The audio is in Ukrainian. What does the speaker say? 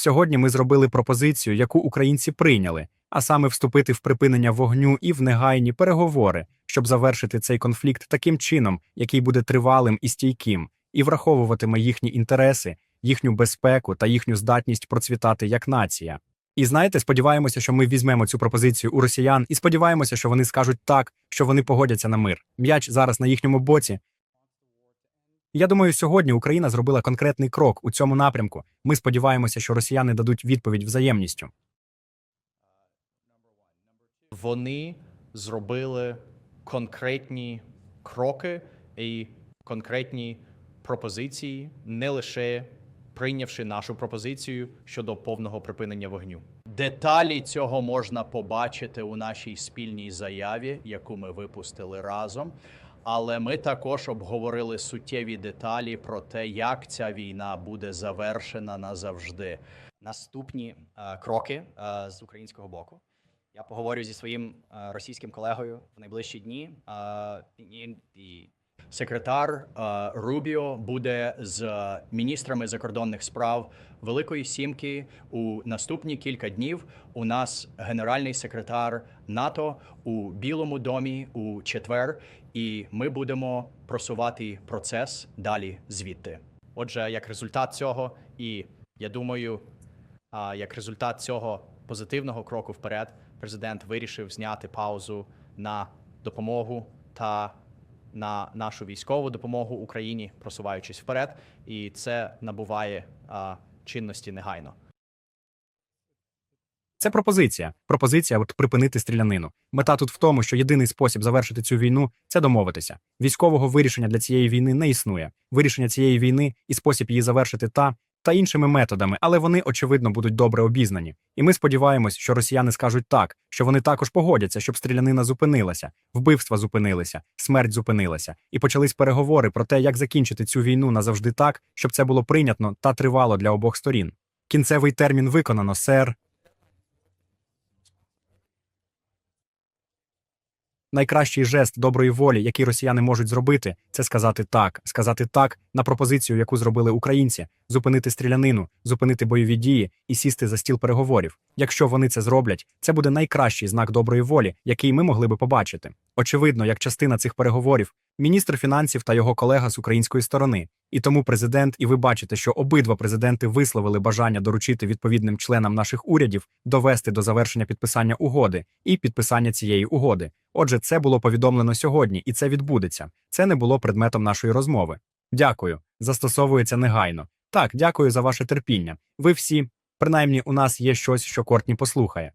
Сьогодні ми зробили пропозицію, яку українці прийняли, а саме вступити в припинення вогню і в негайні переговори, щоб завершити цей конфлікт таким чином, який буде тривалим і стійким, і враховуватиме їхні інтереси, їхню безпеку та їхню здатність процвітати як нація. І знаєте, сподіваємося, що ми візьмемо цю пропозицію у росіян, і сподіваємося, що вони скажуть так, що вони погодяться на мир. М'яч зараз на їхньому боці. Я думаю, сьогодні Україна зробила конкретний крок у цьому напрямку. Ми сподіваємося, що росіяни дадуть відповідь взаємністю. Вони зробили конкретні кроки і конкретні пропозиції, не лише прийнявши нашу пропозицію щодо повного припинення вогню. Деталі цього можна побачити у нашій спільній заяві, яку ми випустили разом. Але ми також обговорили суттєві деталі про те, як ця війна буде завершена назавжди. наступні е, кроки е, з українського боку. Я поговорю зі своїм е, російським колегою в найближчі дні. Е, і, і Секретар е, Рубіо буде з міністрами закордонних справ Великої Сімки у наступні кілька днів. У нас генеральний секретар НАТО у Білому домі у четвер, і ми будемо просувати процес далі звідти. Отже, як результат цього, і я думаю, як результат цього позитивного кроку вперед, президент вирішив зняти паузу на допомогу та на нашу військову допомогу Україні, просуваючись вперед, і це набуває а, чинності негайно. Це пропозиція. Пропозиція от припинити стрілянину. Мета тут в тому, що єдиний спосіб завершити цю війну це домовитися. Військового вирішення для цієї війни не існує. Вирішення цієї війни і спосіб її завершити та та іншими методами, але вони очевидно будуть добре обізнані. І ми сподіваємось, що росіяни скажуть так, що вони також погодяться, щоб стрілянина зупинилася, вбивства зупинилися, смерть зупинилася, і почались переговори про те, як закінчити цю війну назавжди так, щоб це було прийнятно та тривало для обох сторін. Кінцевий термін виконано, сер. Найкращий жест доброї волі, який росіяни можуть зробити, це сказати так, сказати так на пропозицію, яку зробили українці, зупинити стрілянину, зупинити бойові дії і сісти за стіл переговорів. Якщо вони це зроблять, це буде найкращий знак доброї волі, який ми могли би побачити. Очевидно, як частина цих переговорів, міністр фінансів та його колега з української сторони. І тому президент, і ви бачите, що обидва президенти висловили бажання доручити відповідним членам наших урядів довести до завершення підписання угоди і підписання цієї угоди. Отже, це було повідомлено сьогодні, і це відбудеться. Це не було предметом нашої розмови. Дякую. Застосовується негайно. Так, дякую за ваше терпіння. Ви всі, принаймні, у нас є щось, що Кортні послухає.